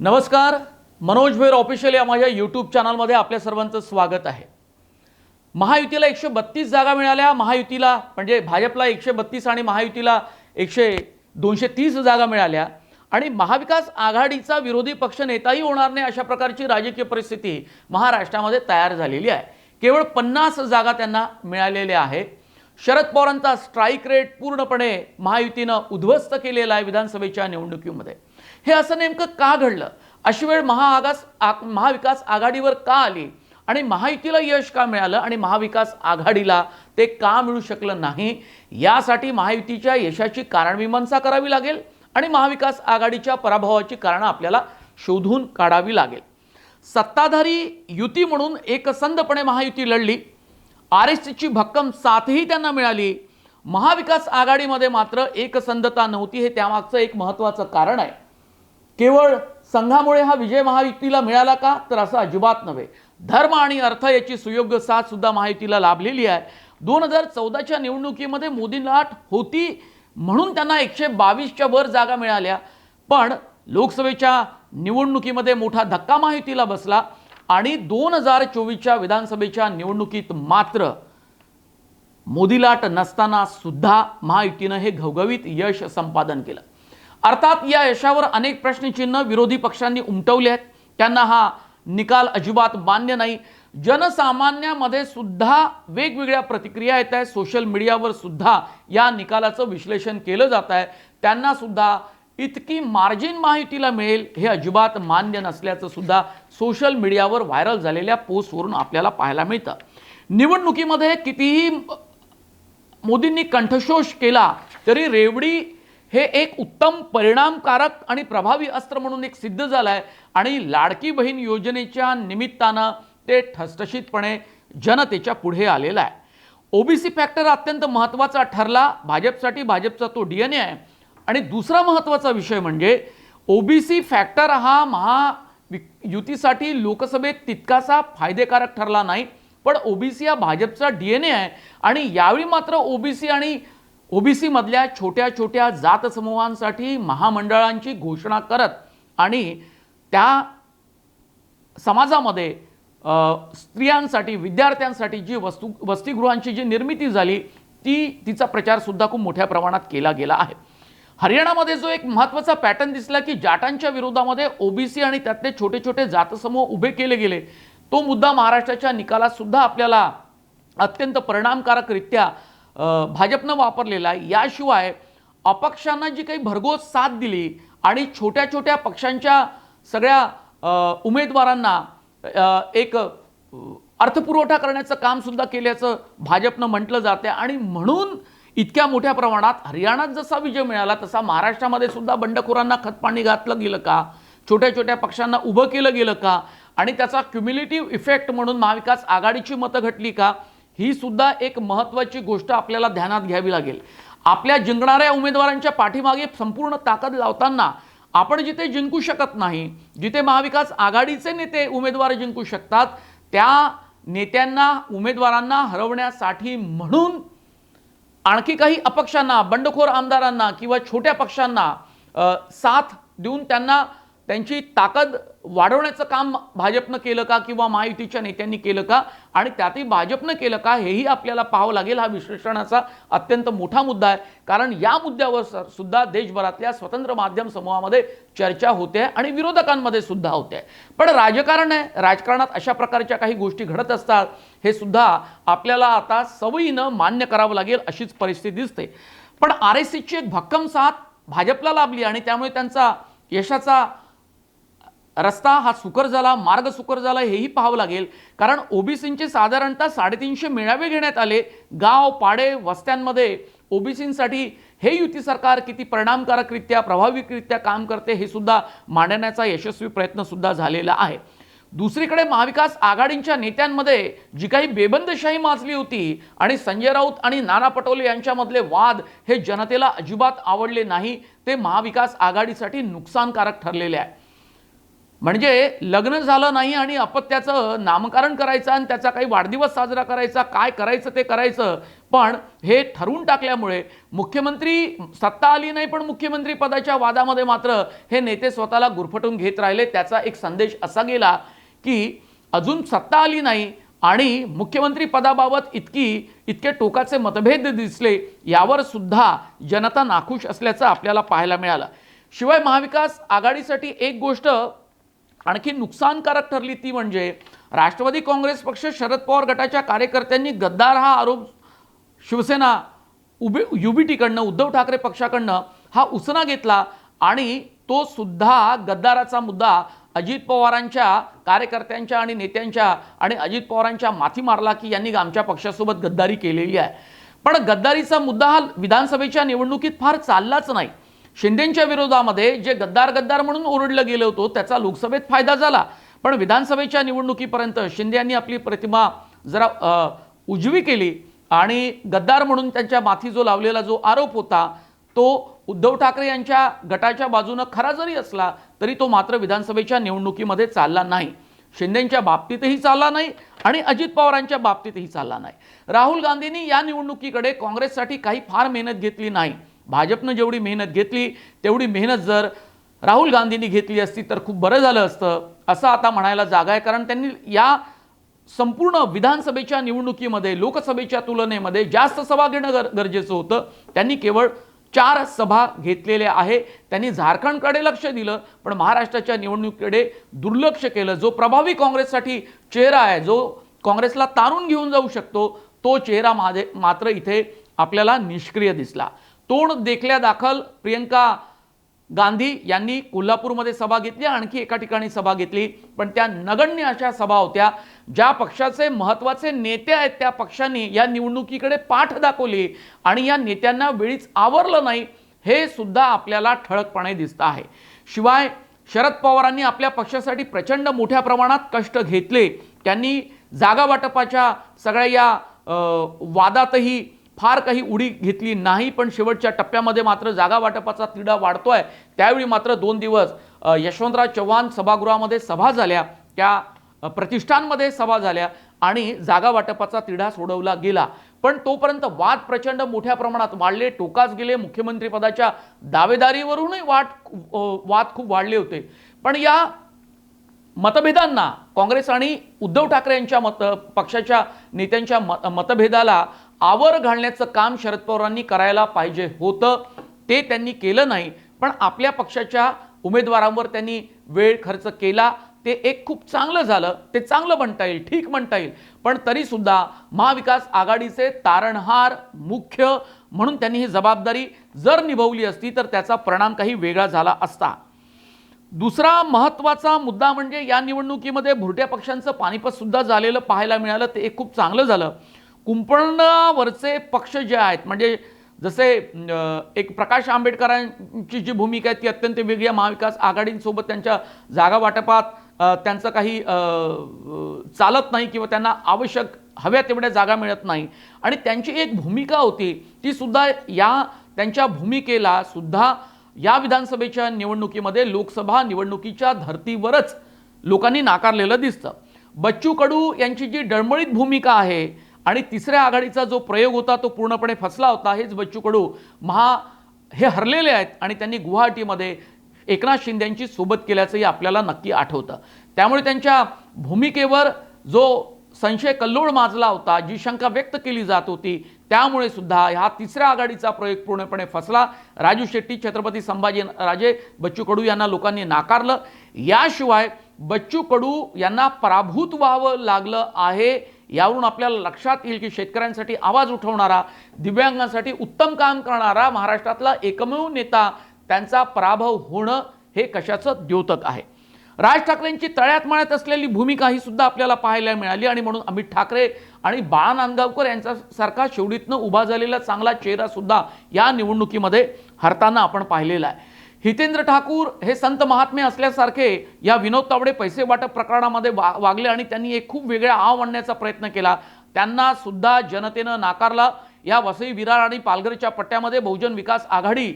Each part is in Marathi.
नमस्कार मनोज भैर ऑफिशियल या माझ्या यूट्यूब चॅनलमध्ये आपल्या सर्वांचं स्वागत आहे. महायुतीला एकशे बत्तीस जागा मिळाल्या महायुतीला म्हणजे भाजपला एकशे बत्तीस आणि महायुतीला एकशे दोनशे तीस जागा मिळाल्या. आणि महाविकास आघाडीचा विरोधी पक्ष नेताही होणार नाही अशा प्रकारची राजकीय परिस्थिती महाराष्ट्रामध्ये तयार झालेली आहे. केवळ पन्नास जागा त्यांना मिळालेल्या आहेत. शरद पवारांचा स्ट्राईक रेट पूर्णपणे महायुतीनं उद्ध्वस्त केलेला आहे विधानसभेच्या निवडणुकीमध्ये. हे असं नेमकं का घडलं? अशी वेळ महाआगास आ महाविकास आघाडीवर का आली? आणि महायुतीला यश का मिळालं? आणि महाविकास आघाडीला ते का मिळू शकलं नाही? यासाठी महायुतीच्या यशाची कारणमीमांसा करावी लागेल आणि महाविकास आघाडीच्या पराभवाची कारणं आपल्याला शोधून काढावी लागेल. सत्ताधारी युती म्हणून एकसंधपणे महायुती लढली. आर एस सीची भक्कम साथही त्यांना मिळाली. महाविकास आघाडीमध्ये मात्र एकसंधता नव्हती हे त्यामागचं एक महत्त्वाचं कारण आहे. केवळ संघामुळे हा विजय महायुतीला मिळाला का? तर असं अजिबात नव्हे. धर्म आणि अर्थ याची सुयोग्य साथ सुद्धा महायुतीला लाभलेली आहे. दोन हजार चौदाच्या निवडणुकीमध्ये मोदी लाट होती म्हणून त्यांना एकशे बावीसच्या वर जागा मिळाल्या. पण लोकसभेच्या निवडणुकीमध्ये मोठा धक्का महायुतीला बसला. आणि दोन हजार चोवीसच्या विधानसभेच्या निवडणुकीत मात्र मोदीलाट नसताना सुद्धा महायुतीनं हे घवघवीत यश संपादन केलं. अर्थात या यशावर अनेक प्रश्नचिन्ह विरोधी पक्षांनी उमटवले आहेत. त्यांना हा निकाल अजिबात मान्य नाही. जनसामान्यामध्ये सुद्धा वेगवेगळ्या प्रतिक्रिया येत आहेत. सोशल मीडियावर सुद्धा या निकालाचं विश्लेषण केलं जात आहे. त्यांना सुद्धा इतकी मार्जिन माहितीला मिळेल हे अजिबात मान्य नसल्याचं सुद्धा सोशल मीडियावर व्हायरल झालेल्या पोस्टवरून आपल्याला पाहायला मिळतं. निवडणुकीमध्ये कितीही मोदींनी कंठशोष केला तरी रेवडी हे एक उत्तम परिणामकारक आणि प्रभावी अस्त्र म्हणून एक सिद्ध झालं आहे आणि लाडकी बहीण योजनेच्या निमित्तानं ते ठसठशीतपणे जनतेच्या पुढे आलेलं आहे. ओबीसी फॅक्टर अत्यंत महत्त्वाचा ठरला. भाजपसाठी भाजपचा तो डी एन ए आहे. आणि दुसरा महत्त्वाचा विषय म्हणजे ओबीसी फॅक्टर हा महा युतीसाठी लोकसभेत तितकासा फायदेकारक ठरला नाही पण ओबीसी हा भाजपचा डी एन ए आहे आणि यावेळी मात्र ओबीसी आणि ओ बी सीमधल्या छोट्या छोट्या जात समूहांसाठी महामंडळांची घोषणा करत आणि त्या समाजामध्ये स्त्रियांसाठी विद्यार्थ्यांसाठी जी वस्तू वसतिगृहांची जी निर्मिती झाली ती तिचा प्रचारसुद्धा खूप मोठ्या प्रमाणात केला गेला आहे. हरियाणामध्ये जो एक महत्त्वाचा पॅटर्न दिसला की जाटांच्या विरोधामध्ये ओबीसी आणि त्यातले छोटे छोटे जातसमूह उभे केले गेले तो मुद्दा महाराष्ट्राच्या निकालात सुद्धा आपल्याला अत्यंत परिणामकारकरित्या भाजपनं वापरलेला आहे. याशिवाय अपक्षांना जी काही भरघोस साथ दिली आणि छोट्या छोट्या पक्षांच्या सगळ्या उमेदवारांना एक अर्थपुरवठा करण्याचं कामसुद्धा केल्याचं भाजपनं म्हटलं जातं आणि म्हणून इतक्या मोठ्या प्रमाणात हरियाणात जसा विजय मिळाला तसा महाराष्ट्रामध्ये सुद्धा बंडखोरांना खतपाणी घातलं गेलं का? छोट्या छोट्या पक्षांना उभं केलं गेलं का? आणि त्याचा क्युम्युलेटिव्ह इफेक्ट म्हणून महाविकास आघाडीची मतं घटली का? ही सुद्धा एक महत्त्वाची गोष्ट आपल्याला ध्यानात घ्यावी लागेल. आपल्या जिंकणाऱ्या उमेदवारांच्या पाठीमागे संपूर्ण ताकद लावताना आपण जिथे जिंकू शकत नाही जिथे महाविकास आघाडीचे नेते उमेदवार जिंकू शकतात त्या नेत्यांना उमेदवारांना हरवण्यासाठी म्हणून आणखी काही अपक्षांना बंडखोर आमदारांना किंवा छोट्या पक्षांना साथ देऊन त्यांना त्यांची ताकद वाढवण्याचं काम भाजपनं केलं का किंवा महायुतीच्या नेत्यांनी केलं का आणि त्यातही भाजपनं केलं का हेही आपल्याला पाहावं लागेल हा विश्लेषणाचा अत्यंत मोठा मुद्दा आहे. कारण या मुद्द्यावर सर सुद्धा देशभरातल्या स्वतंत्र माध्यम समूहामध्ये चर्चा होते आणि विरोधकांमध्ये सुद्धा होते. पण राजकारण आहे. राजकारणात अशा प्रकारच्या काही गोष्टी घडत असतात. हे सुद्धा आपल्याला आता सवयीनं मान्य करावं लागेल अशीच परिस्थिती दिसते. पण आर एस सीची एक भक्कम साथ भाजपला लाभली आणि त्यामुळे त्यांचा यशाचा रस्ता हा सुकर झाला मार्ग सुकर झाला हेही पाहावं लागेल. कारण ओबीसींचे साधारणतः साडेतीनशे मेळावे घेण्यात आले. गाव पाडे वस्त्यांमध्ये ओबीसींसाठी हे युती सरकार किती परिणामकारकरित्या प्रभावीरित्या काम करते हे सुद्धा मांडण्याचा यशस्वी प्रयत्नसुद्धा झालेला आहे. दुसरीकडे महाविकास आघाडींच्या नेत्यांमध्ये जी काही बेबंदशाही माजली होती आणि संजय राऊत आणि नाना पटोले यांच्यामधले वाद हे जनतेला अजिबात आवडले नाही ते महाविकास आघाडीसाठी नुकसानकारक ठरलेले आहे. म्हणजे लग्न झालं नाही आणि अपत्याचं नामकरण करायचं आणि त्याचा काही वाढदिवस साजरा करायचा काय करायचं ते करायचं. पण हे ठरवून टाकल्यामुळे मुख्यमंत्री सत्ता आली नाही पण मुख्यमंत्री पदाच्या वादामध्ये मात्र हे नेते स्वतःला गुरफटून घेत राहिले. त्याचा एक संदेश असा गेला की अजून सत्ता आली नाही आणि मुख्यमंत्री पदाबाबत इतकी इतके टोकाचे मतभेद दिसले यावर सुद्धा जनता नाखुश असल्याचं आपल्याला पाहायला मिळालं. शिवाय महाविकास आघाडीसाठी एक गोष्ट आणखी नुकसानकारक ठरली ती म्हणजे राष्ट्रवादी काँग्रेस पक्ष शरद पवार गटाच्या कार्यकर्त्यांनी गद्दार हा आरोप शिवसेना उभे युबीटीकडनं उद्धव ठाकरे पक्षाकडनं हा उसना घेतला आणि तो सुद्धा गद्दाराचा मुद्दा अजित पवारांच्या कार्यकर्त्यांच्या आणि नेत्यांच्या आणि अजित पवारांच्या माथी मारला की यांनी आमच्या पक्षासोबत गद्दारी केलेली आहे. पण गद्दारीचा मुद्दा हा विधानसभेच्या निवडणुकीत फार चाललाच नाही. शिंदेच्या विरोधामध्ये जे गद्दार गद्दार म्हणून ओरडलं गेलं होतं त्याचा लोकसभेत फायदा झाला. पण विधानसभेच्या निवडणुकीपर्यंत शिंदे यांनी आपली प्रतिमा जरा उजवी केली आणि गद्दार म्हणून त्यांच्या माथी जो लावलेला जो आरोप होता तो उद्धव ठाकरे यांच्या गटाच्या बाजूनं खरा जरी असला तरी तो मात्र विधानसभेच्या निवडणुकीमध्ये चालला नाही. शिंदेच्या बाबतीतही चालला नाही आणि अजित पवारांच्या बाबतीतही चालला नाही. राहुल गांधींनी या निवडणुकीकडे काँग्रेससाठी काही फार मेहनत घेतली नाही. भाजपनं जेवढी मेहनत घेतली तेवढी मेहनत जर राहुल गांधींनी घेतली असती तर खूप बरं झालं असतं असं आता म्हणायला जागा आहे. कारण त्यांनी या संपूर्ण विधानसभेच्या निवडणुकीमध्ये लोकसभेच्या तुलनेमध्ये जास्त सभा घेणं गर गरजेचं होतं. त्यांनी केवळ चार सभा घेतलेल्या आहे. त्यांनी झारखंडकडे लक्ष दिलं पण महाराष्ट्राच्या निवडणुकीकडे दुर्लक्ष केलं. जो प्रभावी काँग्रेससाठी चेहरा आहे जो काँग्रेसला तारून घेऊन जाऊ शकतो तो चेहरा माझे मात्र इथे आपल्याला निष्क्रिय दिसला. तोंड देखल्या दाखल प्रियंका गांधी यांनी कोल्हापूरमध्ये सभा घेतली आणखी एका ठिकाणी सभा घेतली. पण त्या नगण्य अशा सभा होत्या ज्या पक्षाचे महत्त्वाचे नेते आहेत त्या पक्षांनी या निवडणुकीकडे पाठ दाखवली आणि या नेत्यांना वेळीच आवरलं नाही हे सुद्धा आपल्याला ठळकपणे दिसतं आहे. शिवाय शरद पवारांनी आपल्या पक्षासाठी प्रचंड मोठ्या प्रमाणात कष्ट घेतले. त्यांनी जागा वाटपाच्या सगळ्या या वादातही फार काही उडी घेतली नाही पण शेवटच्या टप्प्यामध्ये मात्र जागा वाटपाचा तिढा आहे त्यावेळी मात्र दोन दिवस यशवंतराव चव्हाण सभागृहामध्ये सभा झाल्या त्या प्रतिष्ठानमध्ये सभा झाल्या आणि जागा वाटपाचा तिढा सोडवला गेला. पण तोपर्यंत वाद प्रचंड मोठ्या प्रमाणात वाढले टोकास गेले मुख्यमंत्रीपदाच्या दावेदारीवरूनही वाद खूप- वाद खूप वाढले होते. पण या मतभेदांना काँग्रेस आणि उद्धव ठाकरे यांच्या मत पक्षाच्या नेत्यांच्या मत मतभेदाला आवर घालण्याचं काम शरद पवारांनी करायला पाहिजे होतं. ते त्यांनी केलं नाही. पण आपल्या पक्षाच्या उमेदवारांवर त्यांनी वेळ खर्च केला. ते एक खूप चांगलं झालं. ते चांगलं म्हणता येईल ठीक म्हणता येईल. पण तरीसुद्धा महाविकास आघाडीचे तारणहार मुख्य म्हणून त्यांनी ही जबाबदारी जर निभवली असती तर त्याचा परिणाम काही वेगळा झाला असता. दुसरा महत्त्वाचा मुद्दा म्हणजे या निवडणुकीमध्ये भुरट्या पक्षांचं पानिपतसुद्धा झालेलं पाहायला मिळालं. ते एक खूप चांगलं झालं. कुंपणावरचे पक्ष जे आहेत म्हणजे जसे एक प्रकाश आंबेडकरांची जी भूमिका आहे ती अत्यंत वेगळी आहे. महाविकास आघाडींसोबत त्यांच्या जागा वाटपात त्यांचं काही चालत नाही किंवा त्यांना आवश्यक हव्या तेवढ्या जागा मिळत नाही. आणि त्यांची एक भूमिका होती ती सुद्धा या त्यांच्या भूमिकेला सुद्धा या विधानसभेच्या निवडणुकीमध्ये लोकसभा निवडणुकीच्या धर्तीवरच लोकांनी नाकारलेलं दिसतं. बच्चू कडू यांची जी डळमळीत भूमिका आहे आणि तिसऱ्या आघाडीचा जो प्रयोग होता तो पूर्णपणे फसला होता हेच बच्चू कडू महा हे हरलेले आहेत आणि त्यांनी गुवाहाटीमध्ये एकनाथ शिंदेंची सोबत केल्याचंही आपल्याला नक्की आठवतं. त्यामुळे त्यांच्या भूमिकेवर जो संशय कल्लोळ माजला होता जी शंका व्यक्त केली जात होती त्यामुळे सुद्धा ह्या तिसऱ्या आघाडीचा प्रयोग पूर्णपणे फसला. राजू शेट्टी छत्रपती संभाजी राजे बच्चू कडू यांना लोकांनी नाकारलं. याशिवाय बच्चू कडू यांना पराभूत व्हावं लागलं आहे. यावरून आपल्याला लक्षात येईल की शेतकऱ्यांसाठी आवाज उठवणारा दिव्यांगांसाठी उत्तम काम करणारा महाराष्ट्रातला एकमेव नेता त्यांचा पराभव होणं हे कशाचं द्योतक आहे? राज ठाकरेंची तळ्यात मळ्यात असलेली भूमिका ही सुद्धा आपल्याला पाहायला मिळाली आणि म्हणून अमित ठाकरे आणि बाळा नांदगावकर यांच्यासारखा शेवडीतनं उभा झालेला चांगला चेहरा सुद्धा या निवडणुकीमध्ये हरताना आपण पाहिलेला आहे. हितेंद्र ठाकूर हे संत महात्मे असल्यासारखे या विनोद तावडे पैसे वाटप प्रकरणामध्ये वा वागले आणि त्यांनी एक खूप वेगळा आव आणण्याचा प्रयत्न केला. त्यांना सुद्धा जनतेनं नाकारला. या वसई विरार आणि पालघरच्या पट्ट्यामध्ये बहुजन विकास आघाडी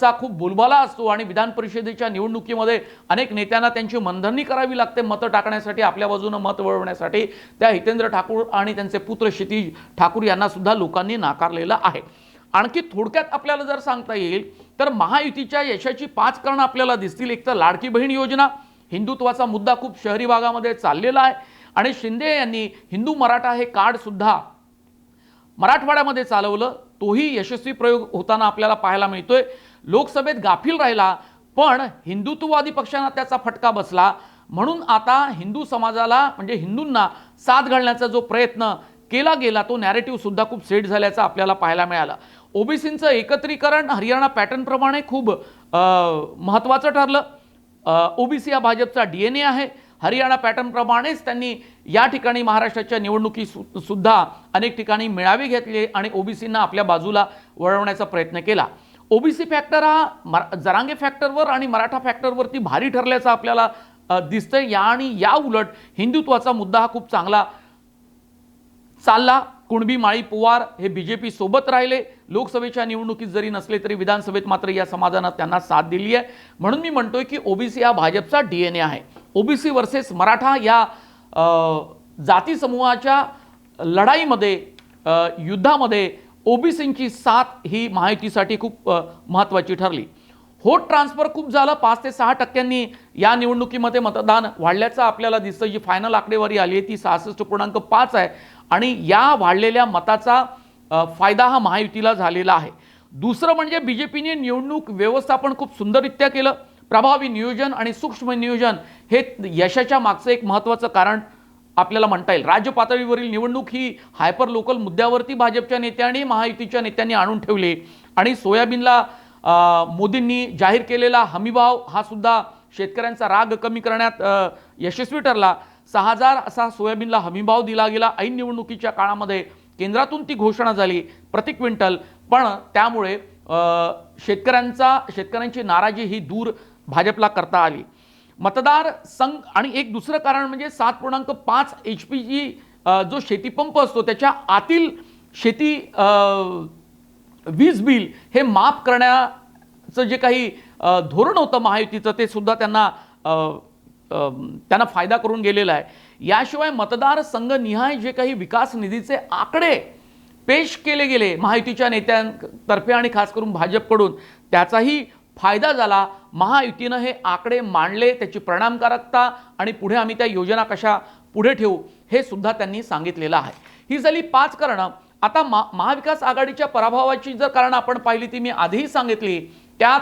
चा खूप बोलबाला असतो आणि विधान परिषदेच्या निवडणुकीमध्ये अनेक नेत्यांना त्यांची मनधरणी करावी लागते मतं टाकण्यासाठी आपल्या बाजूनं मत वळवण्यासाठी. त्या हितेंद्र ठाकूर आणि त्यांचे पुत्र क्षितिज ठाकूर यांना सुद्धा लोकांनी नाकारलेलं आहे. आणखी थोडक्यात आपल्याला जर सांगता येईल तर महायुतीच्या यशाची पाच कारणं आपल्याला दिसतील. एक तर लाडकी बहीण योजना हिंदुत्वाचा मुद्दा खूप शहरी भागामध्ये चाललेला आहे. आणि शिंदे यांनी हिंदू मराठा हे कार्ड सुद्धा मराठवाड्यामध्ये चालवलं. तोही यशस्वी प्रयोग होताना आपल्याला पाहायला मिळतोय. लोकसभेत गाफील राहिला पण हिंदुत्ववादी पक्षांना त्याचा फटका बसला. म्हणून आता हिंदू समाजाला म्हणजे हिंदूंना साथ घालण्याचा जो प्रयत्न केला गेला तो नॅरेटिव्ह सुद्धा खूप सेट झाल्याचं आपल्याला पाहायला मिळालं. ओबीसींचं एकत्रीकरण हरियाणा पॅटर्नप्रमाणे खूप महत्त्वाचं ठरलं. ओबीसी हा भाजपचा डी एन ए आहे. हरियाणा पॅटर्नप्रमाणेच त्यांनी या ठिकाणी महाराष्ट्राच्या निवडणुकी सु सुद्धा अनेक ठिकाणी मेळावे घेतले आणि ओबीसींना आपल्या बाजूला वळवण्याचा प्रयत्न केला. ओबीसी फॅक्टर हा मरा जरांगे फॅक्टरवर आणि मराठा फॅक्टरवरती भारी ठरल्याचं आपल्याला दिसतं दिसतंय. या आणि या उलट हिंदुत्वाचा मुद्दा हा खूप चांगला चालला. कुणबी माळी पोवार हे बी जे पी सोबत राहिले. लोकसभेच्या निवडणुकीत जरी नसले तरी विधानसभेत मात्र या समाजानं त्यांना साथ दिली आहे. म्हणून मी म्हणतोय की ओबीसी हा भाजपचा डी एन ए आहे. ओबीसी वर्सेस मराठा या जाती समूहाच्या लढाईमध्ये युद्धामध्ये ओबीसींची साथ ही माहितीसाठी खूप महत्त्वाची ठरली. होट ट्रान्सफर खूप झालं. पाच ते सहा टक्क्यांनी या निवडणुकीमध्ये मतदान वाढल्याचं आपल्याला दिसतं. जी फायनल आकडेवारी आली आहे ती सहासष्ट पूर्णांक पाच आहे. आणि या वाढलेल्या मताचा फायदा हा महायुतीला झालेला आहे. दुसरं म्हणजे बी जे पीने निवडणूक व्यवस्थापन खूप सुंदररित्या केलं. प्रभावी नियोजन आणि सूक्ष्म नियोजन हे यशाच्या मागचं एक महत्त्वाचं कारण आपल्याला म्हणता येईल. राज्य पातळीवरील निवडणूक ही हायपर लोकल मुद्द्यावरती भाजपच्या नेत्यांनी महायुतीच्या नेत्यांनी आणून ठेवली. आणि सोयाबीनला मोदींनी जाहीर केलेला हमीभाव हा सुद्धा शेतकऱ्यांचा राग कमी करण्यात यशस्वी ठरला. सहा हजार असा सोयाबीनला हमीभाव दिला गेला. ऐन निवडणुकीच्या काळामध्ये केंद्रातून ती घोषणा झाली प्रति क्विंटल पण त्यामुळे शेतकऱ्यांचा शेतकऱ्यांची नाराजी ही दूर भाजपला करता आली. मतदार संघ आणि एक दुसरं कारण म्हणजे सात पूर्णांक पाच एच पी जी जो शेतीपंप असतो त्याच्या आतील शेती आ, वीज बिल हे माफ करण्याचं जे काही धोरण होतं महायुतीचं ते सुद्धा त्यांना त्यांना फायदा करून गेलेला आहे. याशिवाय मतदारसंघनिहाय जे काही विकास निधीचे आकडे पेश केले गेले महायुतीच्या नेत्यांतर्फे आणि खास करून भाजपकडून त्याचाही फायदा झाला. महायुतीनं हे आकडे मांडले त्याची परिणामकारकता आणि पुढे आम्ही त्या योजना कशा पुढे ठेवू हे सुद्धा त्यांनी सांगितलेलं आहे. ही झाली पाच कारणं. आता मा महाविकास आघाडीच्या पराभवाची जर कारणं आपण पाहिली ती मी आधीही सांगितली त्यात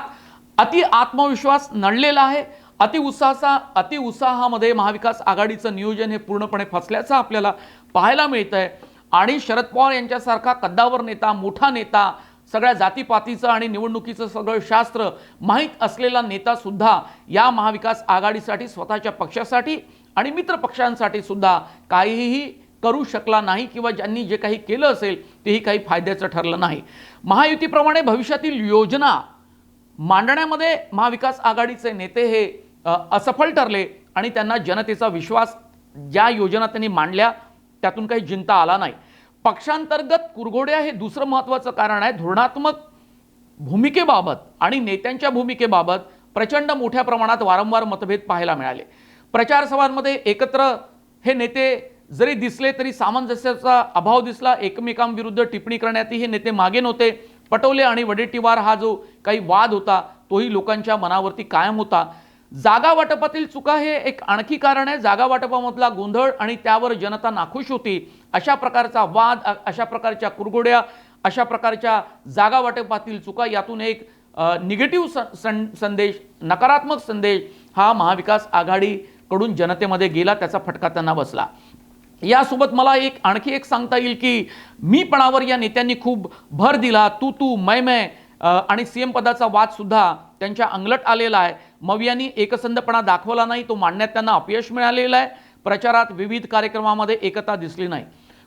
अति आत्मविश्वास नडलेला आहे. अति उत्साहाचा अति उत्साहामध्ये महाविकास आघाडीचं नियोजन हे पूर्णपणे फसल्याचं आपल्याला पाहायला मिळतं आहे आणि शरद पवार यांच्यासारखा कद्दावर नेता मोठा नेता सगळ्या जातीपातीचं आणि निवडणुकीचं सगळं शास्त्र माहीत असलेला नेतासुद्धा या महाविकास आघाडीसाठी स्वतःच्या पक्षासाठी आणि मित्रपक्षांसाठी सुद्धा काहीही करू शकला नाही किंवा ज्यांनी जे काही केलं असेल तेही काही फायद्याचं ठरलं नाही. महायुतीप्रमाणे भविष्यातील योजना मांडण्यामध्ये महाविकास आघाडीचे नेते हे असफल ठरले आणि त्यांना जनतेचा विश्वास ज्या योजना त्यांनी मांडल्या त्यातून काही जिंता आला नाही. पक्षांतर्गत कुरघोड्या हे दुसरं महत्त्वाचं कारण आहे. धोरणात्मक भूमिकेबाबत आणि नेत्यांच्या भूमिकेबाबत प्रचंड मोठ्या प्रमाणात वारंवार मतभेद पाहायला मिळाले. प्रचार सभांमध्ये एकत्र हे नेते जरी दिसले तरी सामंजस्याचा अभाव दिसला एकमेकांविरुद्ध टिप्पणी करण्यातही हे नेते मागे नव्हते. पटवले आणि वडेट्टीवार हा जो काही वाद होता तोही लोकांच्या मनावरती कायम होता. जागा वाटपातील चुका हे एक आणखी कारण आहे. जागा वाटपामधला गोंधळ आणि त्यावर जनता नाखुश होती. अशा प्रकारचा वाद अशा प्रकारच्या कुरघोड्या अशा प्रकारच्या जागा वाटपातील चुका यातून एक निगेटिव्ह सं संदेश नकारात्मक संदेश हा महाविकास आघाडीकडून जनतेमध्ये गेला त्याचा फटका त्यांना बसला. यासोबत मला एक आणखी एक सांगता येईल की मीपणावर या नेत्यांनी खूप भर दिला. तू तू मै मै अ, आणि सीएम पदाचा वाद सुद्धा त्यांच्या अंगलट आलेला आहे. मवियांनी एकसंधपणा दाखवला नाही तो मांडण्यात त्यांना अपयश मिळालेलं आहे. प्रचारात विविध कार्यक्रमामध्ये एकता दिसली नाही.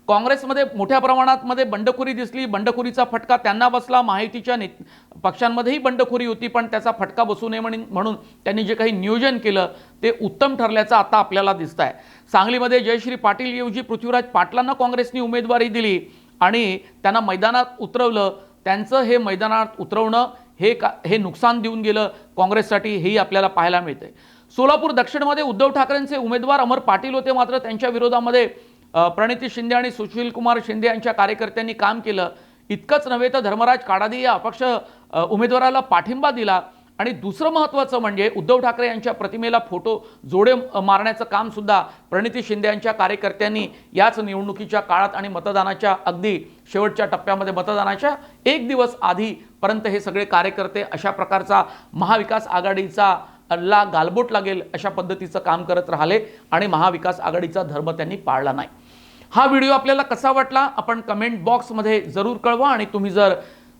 काँग्रेसमध्ये मोठ्या प्रमाणात मध्ये बंडखोरी दिसली. बंडखोरीचा फटका त्यांना बसला. माहितीच्या ने पक्षांमध्येही बंडखोरी होती पण त्याचा फटका बसू नये म्हणून म्हणून त्यांनी जे काही नियोजन केलं ते उत्तम ठरल्याचं आता आपल्याला दिसत आहे सांगलीमध्ये जयश्री पाटील ऐवजी पृथ्वीराज पाटलांना काँग्रेसने उमेदवारी दिली आणि त्यांना मैदानात उतरवलं. त्यांचं हे मैदानात उतरवणं हे का हे नुकसान देऊन गेलं काँग्रेससाठी हेही आपल्याला पाहायला मिळते सोलापूर दक्षिणमध्ये उद्धव ठाकरेंचे उमेदवार अमर पाटील होते मात्र त्यांच्या विरोधामध्ये प्रणिती शिंदे आणि सुशीलकुमार शिंदे यांच्या कार्यकर्त्यांनी काम केलं. इतकंच नव्हे तर धर्मराज काडादी या अपक्ष उमेदवाराला पाठिंबा दिला. आणि दुसरं महत्त्वाचं म्हणजे उद्धव ठाकरे यांच्या प्रतिमेला फोटो जोडे मारण्याचं काम सुद्धा प्रणिती शिंदे यांच्या कार्यकर्त्यांनी याच निवडणुकीच्या काळात आणि मतदानाच्या अगदी शेवटच्या टप्प्यामध्ये मतदानाच्या एक दिवस आधीपर्यंत हे सगळे कार्यकर्ते अशा प्रकारचा महाविकास आघाडीचा ला गालबोट लागेल अशा पद्धतीचं काम करत राहिले आणि महाविकास आघाडीचा धर्म त्यांनी पाळला नाही. हा व्हिडिओ आपल्याला कसा वाटला? आपण कमेंट बॉक्समध्ये जरूर कळवा आणि तुम्ही जर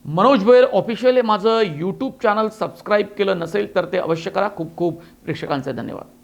मनोज भोयर ऑफिशियल हे माझं यूट्यूब चॅनल सबस्क्राईब केलं नसेल तर ते अवश्य करा. खूप खूप प्रेक्षकांचे धन्यवाद.